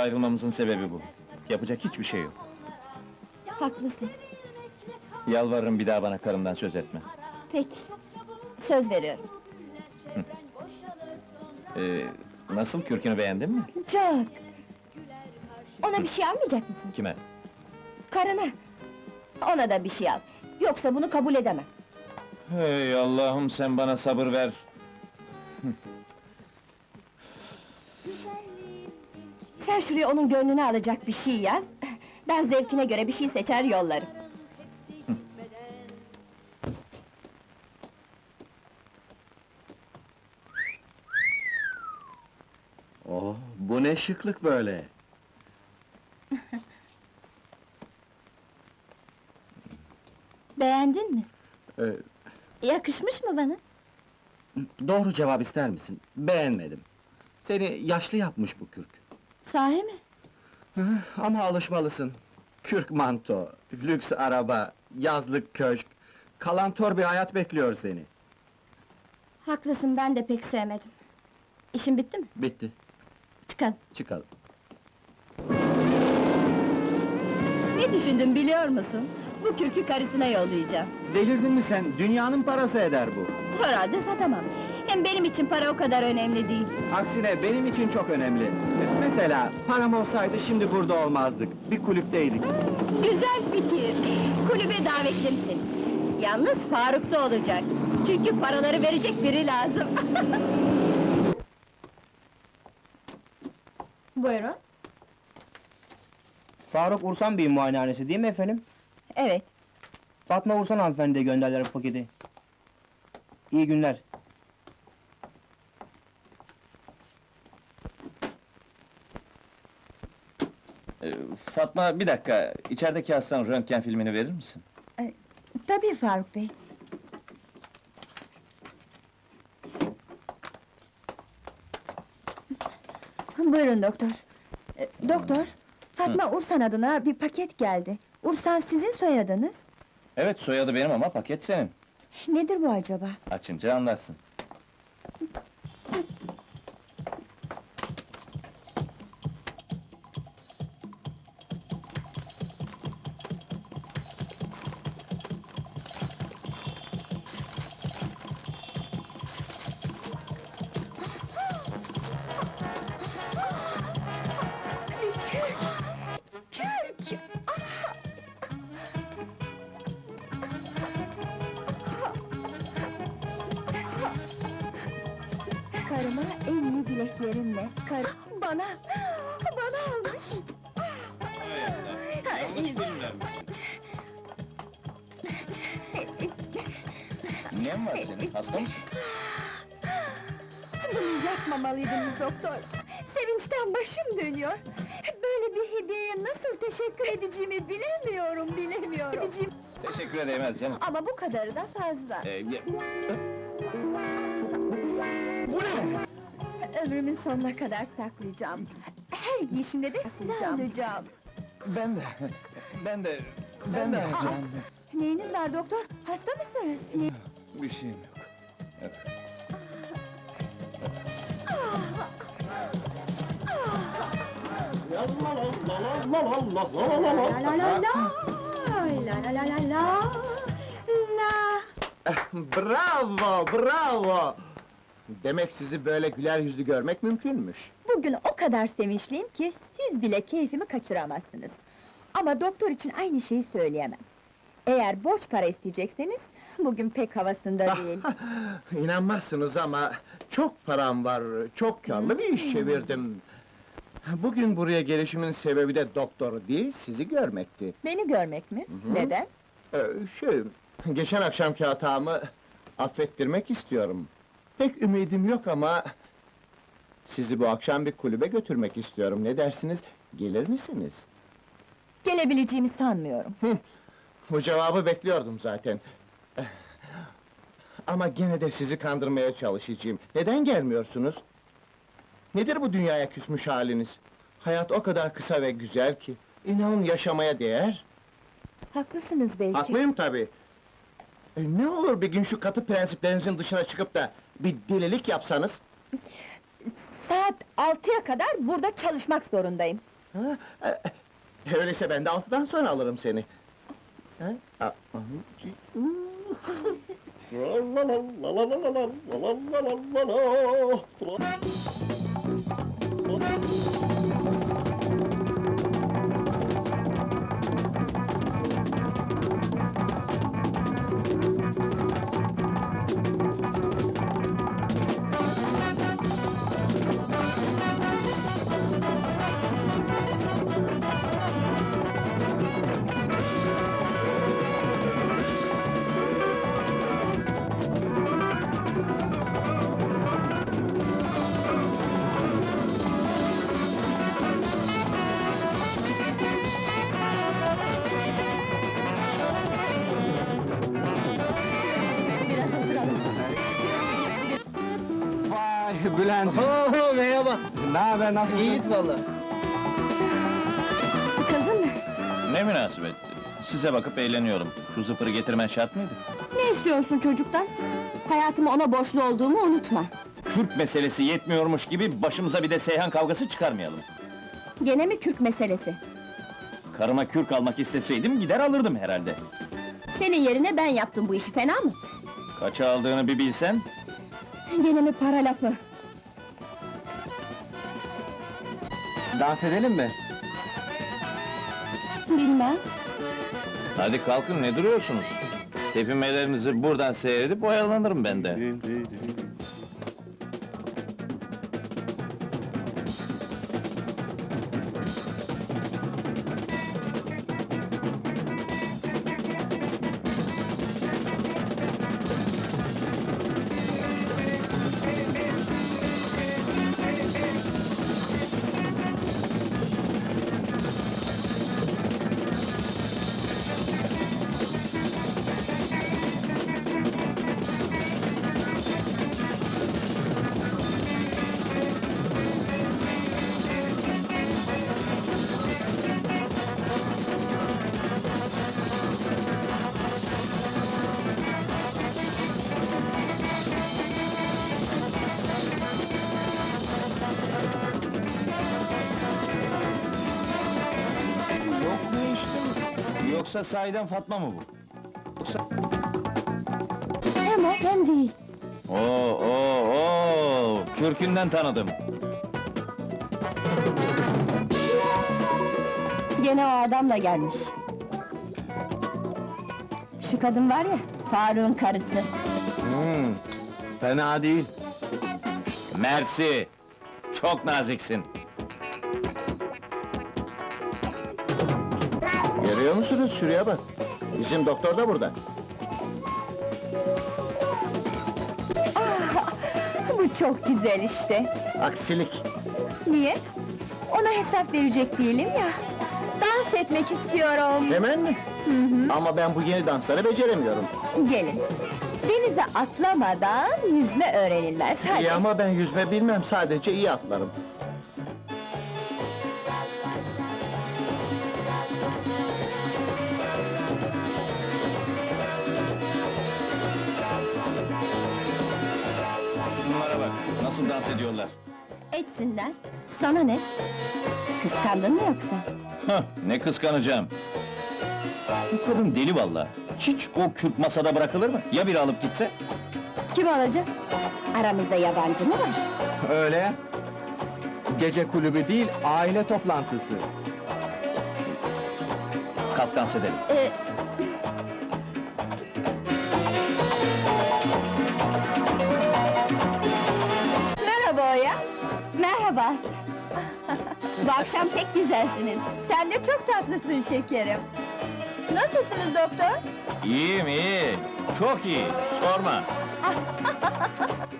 Ayrılmamızın sebebi bu. Yapacak hiçbir şey yok. Haklısın. Yalvarırım bir daha bana karımdan söz etme. Peki. Söz veriyorum. Ee, nasıl, kürkünü beğendin mi? Çok. Ona bir şey almayacak mısın? Kime? Karına. Ona da bir şey al. Yoksa bunu kabul edemem. Hey Allah'ım sen bana sabır ver. Sen şuraya onun gönlünü alacak bir şey yaz. Ben zevkine göre bir şey seçer yollarım. Oh, bu ne şıklık böyle? Beğendin mi? Ee, Yakışmış mı bana? doğru cevap ister misin? Beğenmedim. Seni yaşlı yapmış bu kürk. Sahi mi? Ama alışmalısın. Kürk manto, lüks araba, yazlık köşk... ...kalantor bir hayat bekliyor seni. Haklısın, ben de pek sevmedim. İşin bitti mi? Bitti, Çıkalım. çıkalım. Ne düşündüm biliyor musun? Bu kürkü karısına yollayacağım. Delirdin mi sen? Dünyanın parası eder bu. Herhalde satamam. Hem benim için para o kadar önemli değil. Aksine benim için çok önemli. Mesela param olsaydı şimdi burada olmazdık. Bir kulüpteydik. Güzel fikir. Kulübe davetlimsin. Yalnız Faruk da olacak. Çünkü paraları verecek biri lazım. Buyurun. Faruk Ursan Bey'in muayenehanesi değil mi efendim? Evet. Fatma Ursan hanımefendiye gönderdiler bu paketi. İyi günler. Ee, Fatma bir dakika, içerideki hastanın röntgen filmini verir misin? Tabii Faruk Bey. Buyurun doktor. Ee, doktor, Fatma Ursan adına bir paket geldi. Ursan sizin soyadınız. Evet, soyadı benim ama paket senin. Nedir bu acaba? Açınca anlarsın. Bileklerimle. Kar bana, bana almış. Ne var senin, hasta mısın? Bunu yapmamalıydınız doktor. Sevinçten başım dönüyor. Böyle bir hediyeye nasıl teşekkür edeceğimi bilemiyorum, bilemiyorum. Edeceğim. Teşekkür edemez canım. Ama bu kadarı da fazla. Ee, ya- Ömrümün sonuna kadar saklayacağım. Her giyişimde de size alacağım. ben de, ben de, ben de alacağım. Neyiniz var doktor? Hasta mısınız? Ne- Bir şeyim yok. Evet. La la la la, la la la la la, la. Bravo, bravo! Demek sizi böyle güler yüzlü görmek mümkünmüş. Bugün o kadar sevinçliyim ki siz bile keyfimi kaçıramazsınız. Ama doktor için aynı şeyi söyleyemem. Eğer borç para isteyecekseniz, bugün pek havasında değil. İnanmazsınız ama çok param var, çok karlı bir iş çevirdim. Bugün buraya gelişimin sebebi de doktor değil, sizi görmekti. Beni görmek mi? Neden? Ee, şey, geçen akşamki hatamı affettirmek istiyorum. Pek ümidim yok ama... ...sizi bu akşam bir kulübe götürmek istiyorum, ne dersiniz? Gelir misiniz? Gelebileceğimi sanmıyorum. Bu cevabı bekliyordum zaten. Eh, Ama gene de sizi kandırmaya çalışacağım. Neden gelmiyorsunuz? Nedir bu dünyaya küsmüş haliniz? Hayat o kadar kısa ve güzel ki... ...inanın yaşamaya değer. Haklısınız belki. Haklıyım tabii. E, ne olur bir gün şu katı prensiplerinizin dışına çıkıp da... ...bir delilik yapsanız... Saat altıya kadar burada çalışmak zorundayım. Ha? e, Öyleyse ben de altıdan sonra alırım seni. Ha? A- haber, nasılsın? İyiyiz valla. Sıkıldın mı? Ne münasebet. Size bakıp eğleniyorum. Şu zıpırı getirmen şart mıydı? Ne istiyorsun çocuktan? Hayatımı ona borçlu olduğumu unutma. Kürk meselesi yetmiyormuş gibi başımıza bir de Seyhan kavgası çıkarmayalım. Gene mi Kürk meselesi? Karıma kürk almak isteseydim gider alırdım herhalde. Senin yerine ben yaptım bu işi, fena mı? Kaça aldığını bir bilsen, Gene mi para lafı? Dans edelim mi? Bilmem. hadi kalkın ne duruyorsunuz? Tepinmelerinizi buradan seyredip oyalanırım ben de. Yoksa sahiden Fatma mı bu? Hem o hem değil. Oo, oo, oo! Kürkünden tanıdım. Gene o adamla gelmiş. Şu kadın var ya, Faruk'un karısı. Hmm, fena değil. Mersi! Çok naziksin. Görüyor musunuz? Şuraya bak. Bizim doktor da burada. Bu çok güzel işte. Aksilik. Niye? Ona hesap verecek değilim ya. Dans etmek istiyorum. Hemen mi? Ama ben bu yeni dansları beceremiyorum. Gelin. Denize atlamadan yüzme öğrenilmez. Hadi. İyi ama ben yüzme bilmem, sadece iyi atlarım. Nasıl dans ediyorlar. Etsinler. Sana ne? Kıskandın mı yoksa? Hah, ne kıskanacağım. Bu kadın deli vallahi. Hiç o kürk masada bırakılır mı? Ya biri alıp gitse? Kim alacak? Aramızda yabancı mı var? Öyle. Gece kulübü değil, aile toplantısı. Kalk dans edelim. Ee, merhaba. Bu akşam pek güzelsiniz. Sen de çok tatlısın şekerim. Nasılsınız doktor? İyiyim iyi. Çok iyi. Sorma.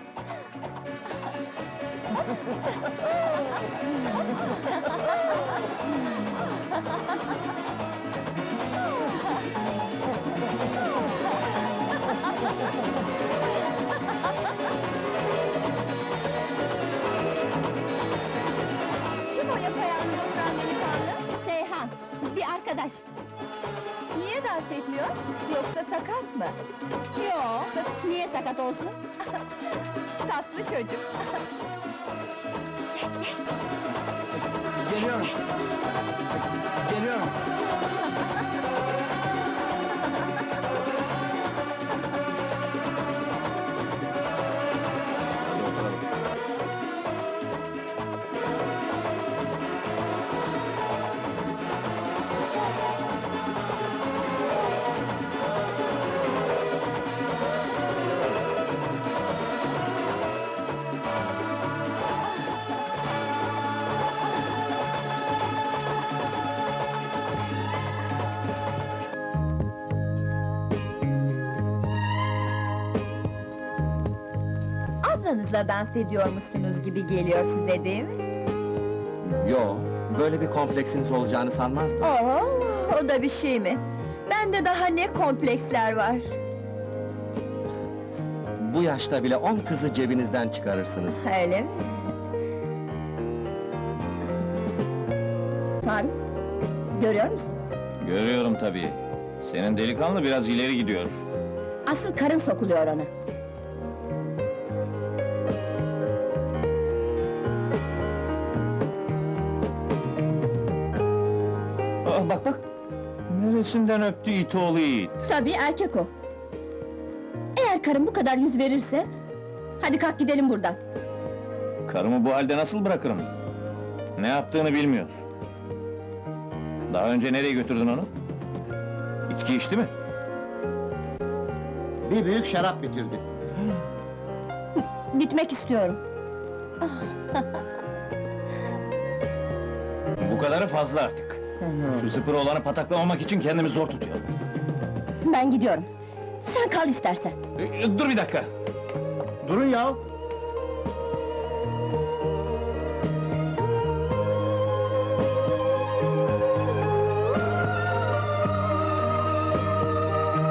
arkadaş. Niye dans etmiyor? Yoksa sakat mı? Yo, niye sakat olsun? Tatlı çocuk. Geliyorum. Geliyorum. Ablanızla dans ediyormuşsunuz gibi geliyor size değil mi? Yo, böyle bir kompleksiniz olacağını sanmazdım. Oo, o da bir şey mi? Bende daha ne kompleksler var. Bu yaşta bile on kızı cebinizden çıkarırsınız. Öyle mi? Faruk, görüyor musun? Görüyorum tabii. Senin delikanlı biraz ileri gidiyor. Asıl karın sokuluyor ona. Bak bak! Neresinden öptü it oğlu it? Tabii erkek o. Eğer karın bu kadar yüz verirse... Hadi kalk gidelim buradan. Karımı bu halde nasıl bırakırım? Ne yaptığını bilmiyor. Daha önce nereye götürdün onu? İçki içti mi? Bir büyük şarap bitirdi. Gitmek istiyorum. Bu kadarı fazla artık. Şu zıpır olanı pataklamamak için kendimi zor tutuyorum. Ben gidiyorum. Sen kal istersen. Ee, Dur bir dakika! Durun ya!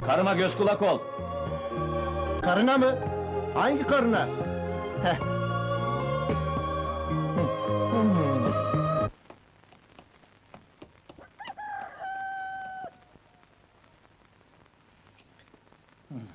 Karıma göz kulak ol! Karına mı? Hangi karına? Heh,